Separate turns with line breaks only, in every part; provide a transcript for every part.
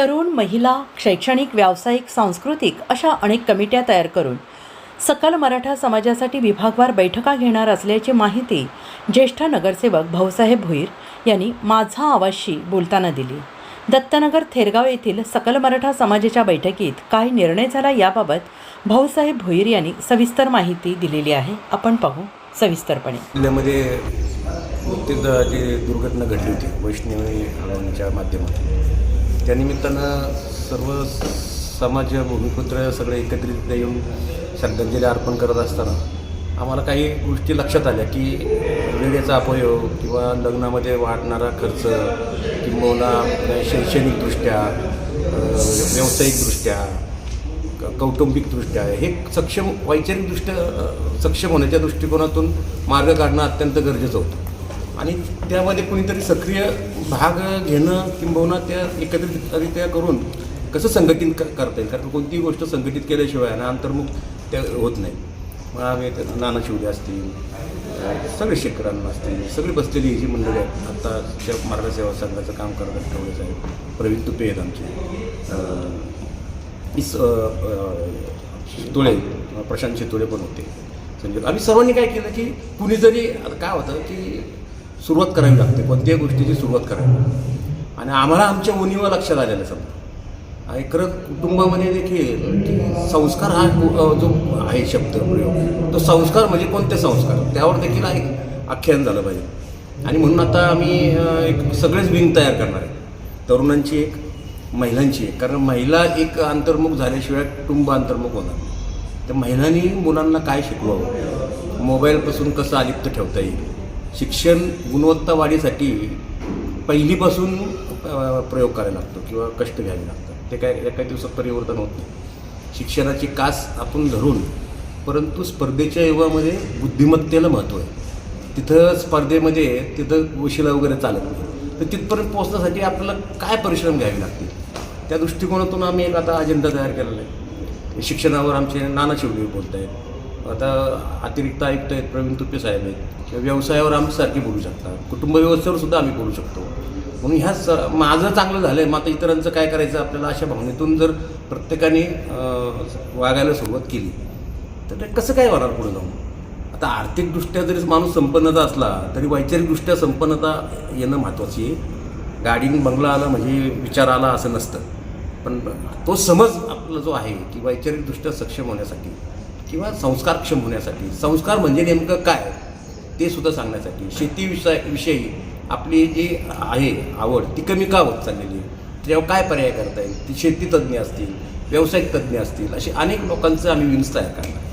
तरुण महिला शैक्षणिक व्यावसायिक सांस्कृतिक अशा अनेक कमिट्या तयार करून सकल मराठा समाजासाठी विभागवार बैठका घेणार असल्याची माहिती ज्येष्ठ नगरसेवक भाऊसाहेब भुईर यांनी माझा आवाजशी बोलताना दिली. दत्तनगर थेरगाव येथील सकल मराठा समाजाच्या बैठकीत काय निर्णय झाला याबाबत भाऊसाहेब भुईर यांनी सविस्तर माहिती दिलेली आहे. आपण पाहू सविस्तरपणे.
जिल्ह्यामध्ये नुकतीच जी दुर्घटना घडली होती वैष्णवी माध्यमातून. त्यानिमित्तानं सर्व समाज भूमिपुत्र सगळे एकत्रित येऊन श्रद्धांजली अर्पण करत असताना आम्हाला काही गोष्टी लक्षात आल्या की वेळेचा अपयोग किंवा लग्नामध्ये वाढणारा खर्च किंबहुना शैक्षणिकदृष्ट्या व्यावसायिकदृष्ट्या कौटुंबिकदृष्ट्या हे सक्षम वैचारिकदृष्ट्या सक्षम होण्याच्या दृष्टिकोनातून मार्ग काढणं अत्यंत गरजेचं होतं. आणि त्यामध्ये कुणीतरी सक्रिय भाग घेणं किंबहुना त्या एकत्रितरित्या करून कसं संघटित करता येईल? कारण कोणतीही गोष्ट संघटित केल्याशिवाय ना अंतर्मुख त्या होत नाही. मग आम्ही नाना शिवले असतील सगळे शेतकऱ्यांना असतील सगळी बसलेली ही जी मंडळी आहेत आत्ताच्या त्या मराठा सेवा संघाचं काम करत ठेवले साहेब प्रवीण तुपे आहेत आमचे इस अ, तुळे प्रशांत शितोळे पण होते. संजय आम्ही सर्वांनी काय केलं की कुणी जरी काय होतं की सुरुवात करावी लागते. कोणत्याही गोष्टीची सुरुवात करावी आणि आम्हाला आमच्या उणीवर लक्षात आलेलं समजा. आणि खरं कुटुंबामध्ये देखील की संस्कार हा जो आहे शब्द प्रयोग तो संस्कार म्हणजे कोणते संस्कार? त्यावर देखील एक आख्यान झालं पाहिजे. आणि म्हणून आता आम्ही एक सगळेच विंग तयार करणार आहे. तरुणांची एक महिलांची एक. कारण महिला एक अंतर्मुख झाल्याशिवाय कुटुंब अंतर्मुख होणार नाही. तर महिलांनी मुलांना काय शिकवावं? मोबाईलपासून कसं अलिप्त ठेवता येईल? शिक्षण गुणवत्ता वाढीसाठी पहिलीपासून प्रयोग करायला लागतो किंवा कष्ट घ्यावे लागतात. ते काय एका दिवसात परिवर्तन होत नाही. शिक्षणाची कास आपण धरून परंतु स्पर्धेच्या युगामध्ये बुद्धिमत्तेला महत्त्व आहे. तिथं स्पर्धेमध्ये तिथं उशिला वगैरे चालत नाही. तर तिथपर्यंत पोहोचण्यासाठी आपल्याला काय परिश्रम घ्यावे लागतील? त्या दृष्टिकोनातून आम्ही एक आता अजेंडा तयार केलेला आहे. शिक्षणावर आमचे नाना शिवले बोलत आहेत आता अतिरिक्त आयुक्त आहेत प्रवीण तुपे साहेब आहेत. किंवा व्यवसायावर सारखी बोलू शकता. कुटुंब व्यवस्थेवर सुद्धा आम्ही बोलू शकतो. म्हणून ह्या स माझं चांगलं झालं आहे मग आता इतरांचं काय करायचं? आपल्याला अशा भावनेतून जर प्रत्येकाने वागायला सुरुवात केली तर ते कसं काय होणार पुढे जाऊन? आता आर्थिकदृष्ट्या जरी माणूस संपन्नता असला तरी वैचारिकदृष्ट्या संपन्नता येणं महत्त्वाची आहे. गाडीन बंगला आला म्हणजे विचार आला असं नसतं. पण तो समज आपला जो आहे की वैचारिकदृष्ट्या सक्षम होण्यासाठी किंवा संस्कारक्षम होण्यासाठी. संस्कार म्हणजे नेमकं काय? ते सुद्धा सांगण्यासाठी. शेती विषय विषयी आपली जी आहे आवड ती कमी का होत चाललेली आहे? त्याच्यावर काय पर्याय करता येईल? ती शेती तज्ज्ञ असतील व्यावसायिक तज्ज्ञ असतील असे अनेक लोकांचं आम्ही विंग्स तयार करणार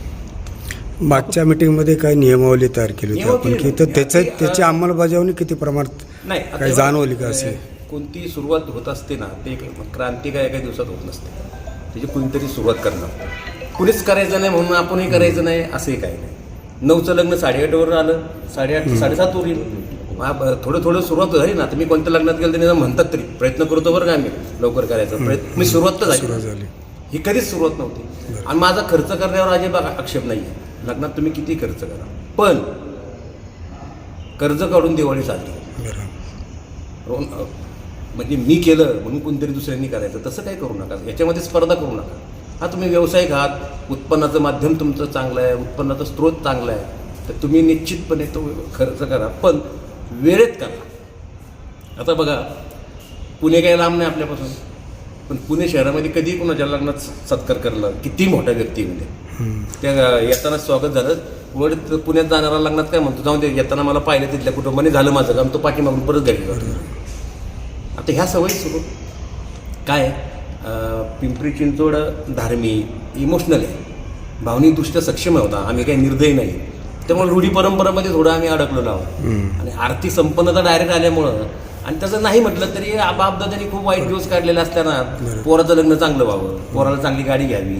मागच्या मीटिंगमध्ये काही नियमावली तयार केली होती. आपण की तर त्याचं
नियमावली,
त्याची
अ,
अंमलबजावणी किती प्रमाणात
नाही
काही
बघा,
जाणवली का अशी?
अ, कोणती सुरुवात होत असते ना ते क्रांती काय एका दिवसात होत नसते. त्याची कुणीतरी सुरुवात करणार. कुणीच करायचं नाही म्हणून आपणही करायचं नाही असंही काही नाही. नऊचं लग्न साडेआठवर आलं. साडेआठ साडेसातवर येईल. थोडं थोडं सुरुवात झाली ना मी कोणत्या लग्नात गेलं तरी म्हणतात तरी. प्रयत्न करतो बरं का आम्ही लवकर करायचा. प्रयत्न मी सुरुवात तर झाली. ही कधीच सुरुवात नव्हती. आणि माझा खर्च करण्यावर अजिबात आक्षेप नाही आहे लग्नात तुम्ही किती खर्च करा. पण कर्ज काढून दिवाळी साजरी. अ, म्हणजे मी केलं म्हणून कोणतरी दुसऱ्यांनी करायचं. तसं काय करू नका. याच्यामध्ये स्पर्धा करू नका. हा तुम्ही व्यावसायिक आहात उत्पन्नाचं माध्यम तुमचं चांगलं आहे उत्पन्नाचा स्रोत चांगला आहे तर तुम्ही निश्चितपणे तो खर्च करा पण वेळेत करा. आता बघा पुणे काही लांब नाही आपल्यापासून पण पुणे शहरामध्ये कधी कोणाच्या लग्नात सत्कार करला किती मोठ्या व्यक्ती म्हणजे त्या येताना स्वागत झालं वर पुण्यात जाणारा लग्नात काय म्हणतो जाऊन दे येताना मला पाहिलं तिथल्या कुटुंबाने झालं माझं काम तो पाठीमागून परत घरी आता ह्या सवयी सुरू. काय? आहे पिंपरी चिंचवड धार्मिक इमोशनल आहे. भावनिकदृष्ट्या सक्षम होता. आम्ही काही निर्दयी नाही. त्यामुळे रूढी परंपरामध्ये थोडं आम्ही अडकलेलो आहोत आणि आर्थिक संपन्नता डायरेक्ट आल्यामुळं आणि तसं नाही म्हटलं तरी बापदादांनी खूप वाईट दिवस काढलेले असताना पोराचं लग्न चांगलं व्हावं. पोराला चांगली गाडी घ्यावी.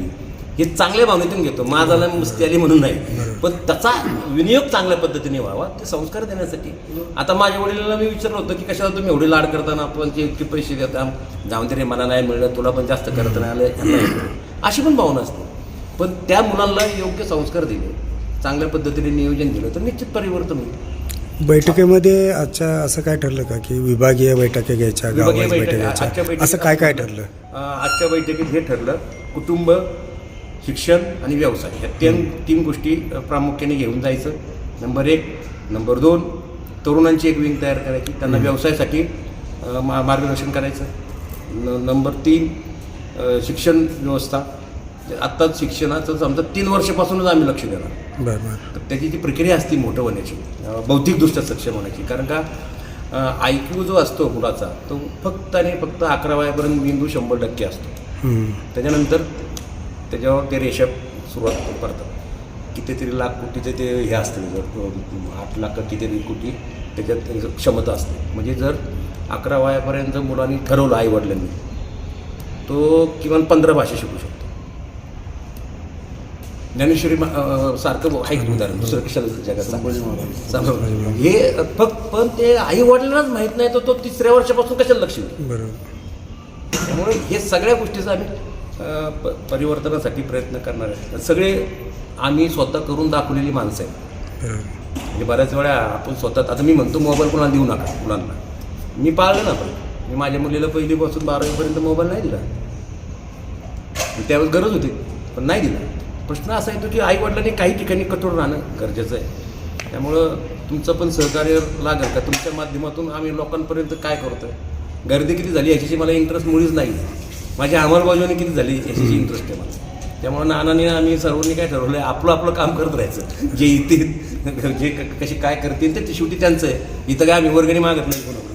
हे चांगल्या भावनेतून घेतो. माझाला मस्ती आली म्हणून नाही. पण त्याचा विनियोग चांगल्या पद्धतीने व्हावा ते संस्कार देण्यासाठी. आता माझ्या वडिलांना मी विचारलं होतं की कशाला तुम्ही एवढे लाड करताना आपण जे इतके पैसे देता जाऊन तरी मला नाही मिळलं तुला पण जास्त करत नाही आलं. अशी पण भावना असते. पण त्या मुलांना योग्य संस्कार दिले चांगल्या पद्धतीने नियोजन दिलं तर निश्चित परिवर्तन होईल.
बैठकीमध्ये आजच्या असं काय ठरलं का की विभागीय बैठका घ्यायच्या गावात
बैठक-
घ्यायच्या असं काय काय ठरलं?
आजच्या बैठकीत हे ठरलं कुटुंब शिक्षण आणि व्यवसाय ह्या तीन तीन गोष्टी प्रामुख्याने घेऊन जायचं. नंबर एक नंबर दोन तरुणांची एक विंग तयार करायची त्यांना व्यवसायासाठी मा मार्गदर्शन करायचं. न नंबर तीन शिक्षण व्यवस्था. आत्ताच शिक्षणाचं समजा तीन वर्षापासूनच आम्ही लक्ष देणार.
बरं बरं.
तर त्याची जी प्रक्रिया असते मोठं होण्याची बौद्धिकदृष्ट्या सक्षम होण्याची कारण का आय क्यू जो असतो मुलाचा तो फक्त आणि फक्त अकरा वयापर्यंत बिंदू शंभर टक्के असतो. त्याच्यानंतर त्याच्यावर ते रेषा सुरुवात करतात. कितीतरी लाख कोटीचे ते हे असते जर आठ लाख कितीतरी कोटी त्याच्यात त्याचं क्षमता असते. म्हणजे जर अकरा वयापर्यंत जर मुलांनी ठरवलं आईवडिलांनी तो किमान पंधरा भाषा शिकू शकतो. ज्ञानेश्वरी सारखं आहे की उदाहरण दुसरं कशाला जगात? हे फक्त पण ते आई वडिलांनाच माहीत नाही तर तो तिसऱ्या वर्षापासून कशाला लक्ष देईल? त्यामुळे हे सगळ्या गोष्टीचा आम्ही प परिवर्तनासाठी प्रयत्न करणार आहे सगळे आम्ही स्वतः करून दाखवलेली माणसं आहेत. म्हणजे बऱ्याच वेळा आपण स्वतः आता मी म्हणतो मोबाईल कोणाला देऊ नका मुलांना. मी पाळलं ना पण. मी माझ्या मुलीला पहिलीपासून बारावीपर्यंत मोबाईल नाही दिला. त्यावेळेस गरज होती पण नाही दिला. प्रश्न असा येतो की आईवडिलांनी काही ठिकाणी कठोर राहणं गरजेचं आहे. त्यामुळं तुमचं पण सहकार्य लागेल का तुमच्या माध्यमातून आम्ही लोकांपर्यंत काय करतोय? गर्दी किती झाली याच्याशी मला इंटरेस्ट मुळीच नाही. माझ्या अंमलबजावणी किती झाली याची इंटरेस्ट आहे मला. त्यामुळे नानाने आम्ही सर्वांनी काय ठरवलं आहे आपलं आपलं काम करत राहायचं. जे येतील जे क- कशी काय करतील ते ते शेवटी त्यांचं आहे. इथं काय आम्ही वर्गणी मागत नाही कोणाला.